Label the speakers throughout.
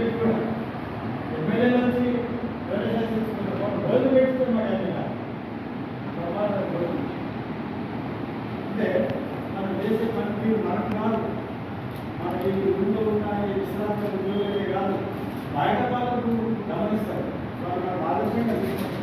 Speaker 1: Ticket కూడా MLA నుంచి donation తీసుకుంటాం రోజు పెట్టుకున్నాం ఎమ్మెల్యే ప్రమాదం రోజు అంటే మన దేశ మనకి మనకు కాదు మన ఈ ఊళ్ళో ఉన్న ఈ విశ్రాంత ఉద్యోగులే కాదు బయట వాళ్ళకు గమనిస్తారు వాళ్ళు మనకు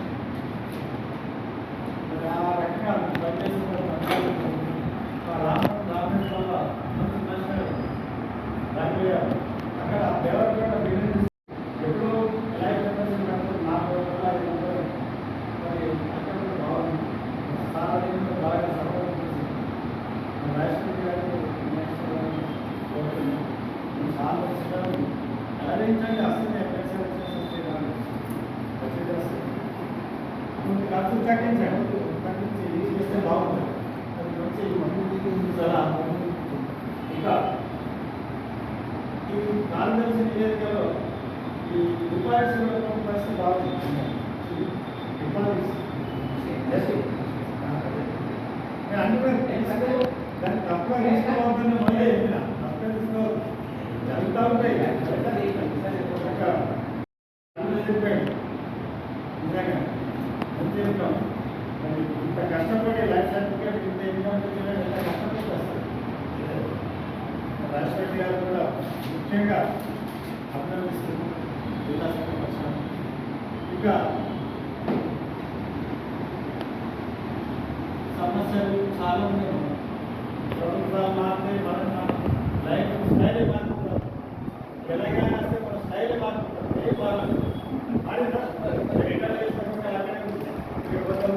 Speaker 1: తగ్గించండి తగ్గించి చేస్తే బాగుంటుంది. అది మంచి చాలా ఇంకా ఈ కార్యదర్శి నివేదికలో ఈ డిపాజిట్స్ పరిస్థితి బాగుంది డిపాజిట్స్. నేను అనుకున్నాను ఏంటంటే దాన్ని తప్పుగా తీసుకోవద్దని మళ్ళీ చెప్పిన. తప్పుగా తీసుకోవద్దు జరుగుతూ ఉంటాయి. చెప్పాడు నిజంగా. మంచి ఇన్కమ్ మరి ఇంత కష్టపడి లైఫ్ సర్టిఫికేట్ ఇంత ఇన్కమ్ ఎంత కష్టపడి వస్తుంది రాష్ట్రపతి గారు కూడా ముఖ్యంగా అభినందిస్తున్నారు. జిల్లా సంఘం ఇంకా సమస్యలు చాలా ఉన్నాయి. ప్రభుత్వాలు మారితే మనం లైఫ్ స్టైల్ మారుతుంటాం తెలంగాణ వస్తే మన స్టైల్ మారుతుంటాం ఏ బాగా మారిందా ఎక్కడ వేసుకుంటే అక్కడే ఉంటాం. ఎక్కడో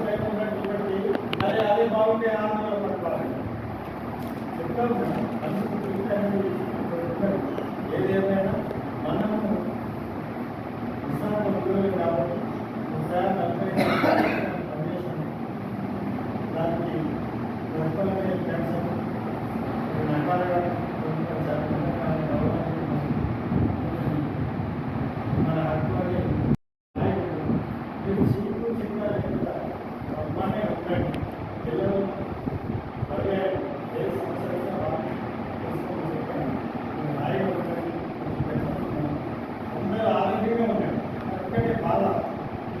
Speaker 1: స్టైల్ ఉన్నట్టు ఒకటి, అదే అదే బాగుంటే ఆనందంలో పడిపోవాలి చెప్తాం కదా, అందుకు చూస్తాను, ఏదేమైనా మనము విశ్రాంతి ఉద్యోగులు కాబట్టి ఒకసారి నలభై పనిచేసాము దానికి గొప్పలమైన పెన్షన్ నకాలుగా మన హక్కులని మీరు సీట్లు చెప్పారు అమ్మానే ఉంటాడు పిల్లలు పర్యాయం ఏ సమస్య వచ్చినా వాళ్ళు తెలుసుకొని చెప్పాను. మీరు హాయిగా ఉండండి. అందరూ ఆరోగ్యంగా ఉన్నారు ఒక్కటే బాధ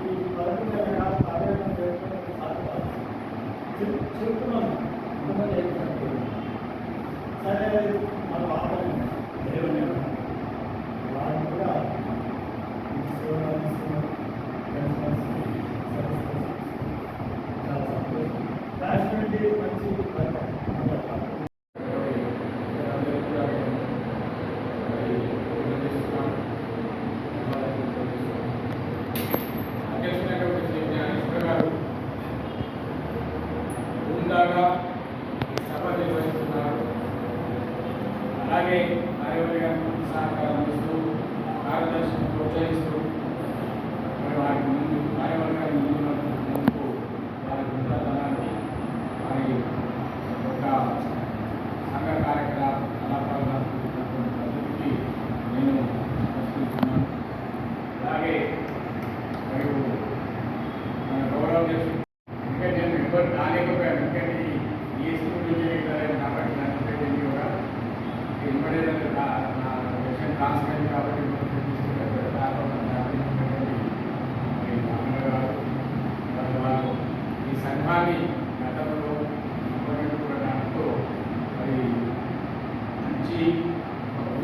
Speaker 1: ఈ పదకొండు కాలం ఆరోగ్యం చేసుకుని సాధ్యపడదు చెప్తున్నాం ఇంతమంది ఏంటంటే సరే మన ఆపలి దేవుని వారిని కూడా చాలా సంతోషం. మంచి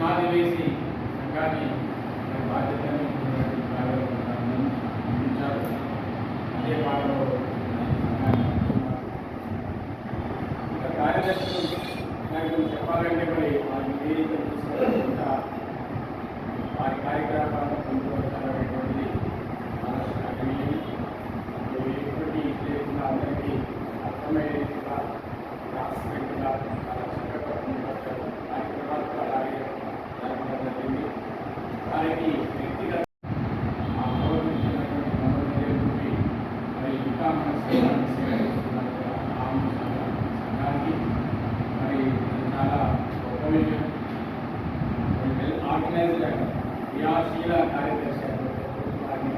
Speaker 2: పునాది వేసి సంఘాన్ని మరి బాధ్యతని గొప్ప ఆర్గనైజ్డ్ క్రియాశీల కార్యదర్శి అయినటువంటి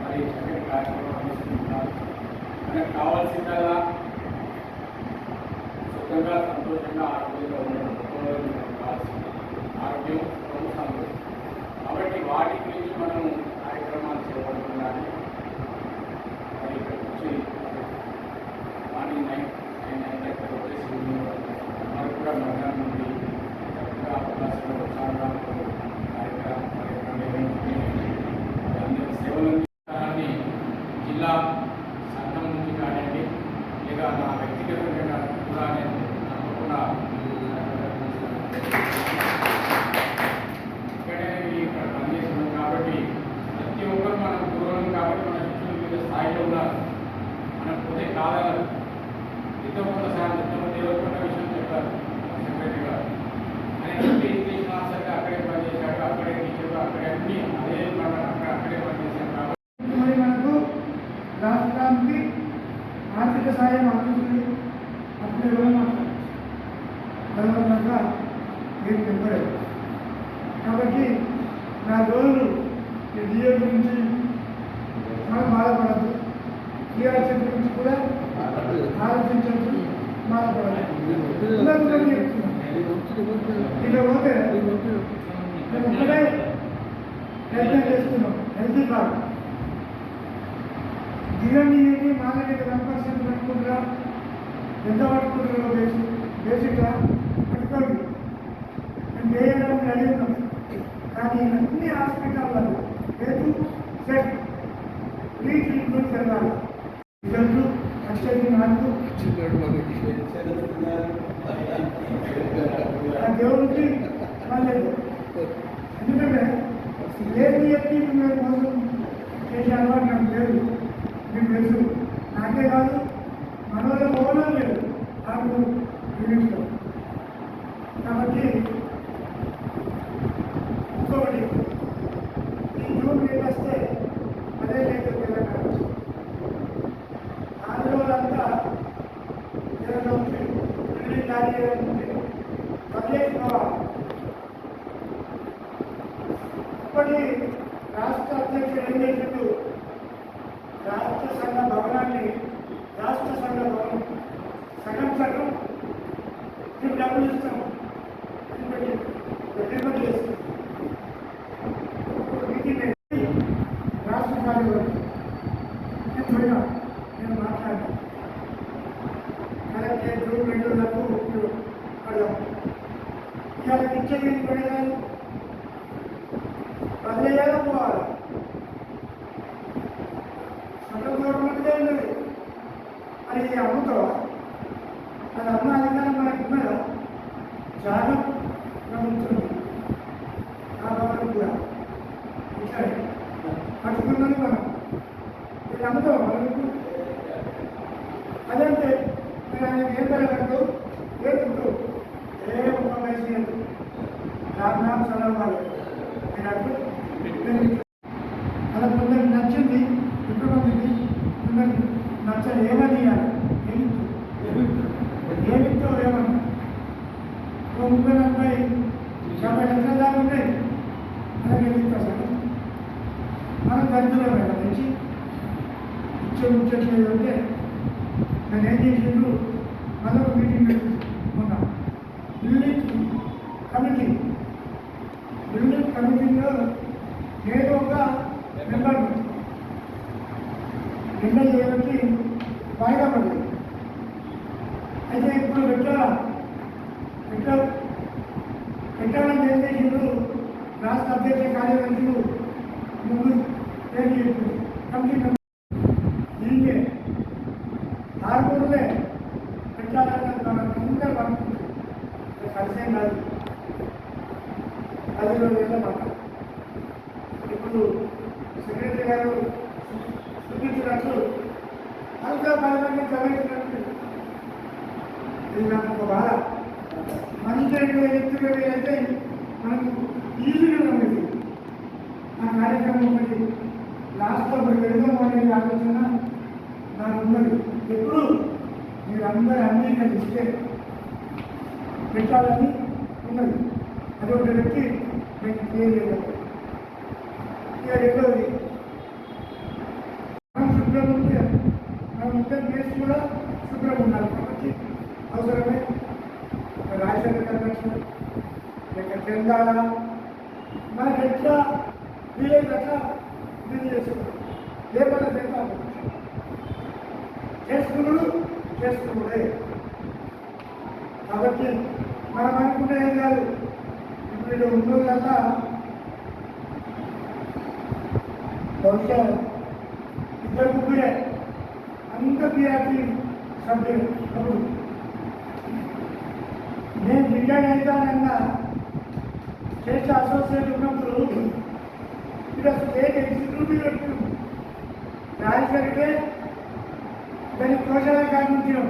Speaker 2: మరి చక్కటి కార్యక్రమం అందిస్తున్నారు మనకు కావాల్సిందల్లా సుఖంగా సంతోషంగా ఆరోగ్యంగా ఉండడం గొప్ప చేస్తారని తప్పకుండా ఇక్కడే ఇక్కడ పనిచేస్తున్నాం కాబట్టి ప్రతి ఒక్కరు మనం గురువులం కాబట్టి మన శిక్షణ మీద స్థాయిలో ఉన్నారు. మనం పోతే కాదన్నారు ఎంతో కొంత సాయం ఎంతో దేవుడుకున్న విషయం చెప్పారు. సెక్రటరీ గారు. ఆయన
Speaker 3: ఆర్థిక సాయం అందించింది దానివల్ల చెప్పలేదు కాబట్టి నా రోజు ఈ డిఏ గురించి మనం బాధపడద్దు టీఆర్సీ గురించి కూడా ఆలోచించద్దు. బాధపడద్దు ఇలా పోతే మేము ఒక్కటే ప్రయత్నం చేస్తున్నాం హెల్త్ కార్డు దిగండి ఏంటి మా వన్ పర్సెంట్ పట్టుకుంటారా ఎంత పట్టుకుంటారో బేసి బేసిక్గా పట్టుకోండి మేము చేయాలని రెడీ కానీ అన్ని హాస్పిటల్లో రేపు సెట్. ఫ్రీ ట్రీట్మెంట్ జరగాలి. రిజల్ట్ వచ్చేది నాకు ఆ దేవుడికి వాళ్ళేది ఎందుకంటే ఏది ఎత్తి మేము మోసం చేసే అలవాటు నాకు లేదు. మీకు తెలుసు. నాకే కాదు. మన వల్ల లేదు ఆరు యూనిట్లో కాబట్టి ఇంకొకటి ఇవాళ ఇచ్చేది నచ్చని ఏమని ఏమిత్తు ఏమిత్తు ఏమన్నా ముప్పై నలభై యాభై లక్షల దాకా ఉంటాయి. అలాగే చెప్తా సార్? మనం దరిద్రం నుంచి ఇచ్చే ఉంచట్లేదు అంటే నేను ఏం చేసిండు మళ్ళీ ఒక మీటింగ్ మొన్న బిల్డింగ్ కమిటీ బిల్డింగ్ కమిటీలో నేను ఒక మెంబర్ మెంబర్ చేయబట్టి వాయిదా పడింది అయితే ఇప్పుడు పెట్టాలా పెట్టా పెట్టాలని ఏం చేసిండు రాష్ట్ర అధ్యక్ష కార్యదర్శులు ముందు ఏం చేసిండు కమిటీ మెంబర్ దీనికే ఆరుగురులే పెట్టాలన్న మన అందరూ పంపుతుంది కలిసేం కాదు అది రెండు వేల మాట ఇప్పుడు సెక్రటరీ గారు సూచించినట్లు అంతా పది చదివించినట్టు ఇది నాకు ఒక బాధ. మంచి రెండు వేల ఎత్తు వేలు అయితే మనకు ఈజీగా ఉండేది ఆ కార్యక్రమం ఒకటి లాస్ట్లో ఒకటి వెళ్దాం అనేది ఆలోచన నాకు ఉన్నది. ఎప్పుడు మీరు మీరందరూ అంగీకరిస్తే పెట్టాలని ఉన్నది. అది ఒకటి వ్యక్తి మీకు క్లియర్ చేయలేదు ఇక రెండోది మనం శుభ్రం ఉంటే ప్లేస్ కూడా శుభ్రం ఉండాలి. కాబట్టి అవసరమే. రాజశేఖర కన్వెన్షన్ లేక చందాల మనకి ఎట్లా వీలైతే అట్లా ఇది చేసుకుంటాం లేకపోతే చేద్దాం చేసుకున్నాడు చేసుకున్నాడే కాబట్టి మనం అనుకుంటే ఏం కాదు. ఇప్పుడు ఇక్కడ ఉన్నోళ్ళల్లా బహుశా ఇద్దరు ముగ్గురే. ఇంటర్ బీఆర్పీ సభ్యులు అప్పుడు నేను బిడ్డ విద్యా స్టేట్ అసోసియేట్ ఉన్నప్పుడు ఇక్కడ స్టేట్ ఎగ్జిక్యూటివ్ పెట్టినాం రాజశేఖరే దాన్ని కోశాల కారణించినాం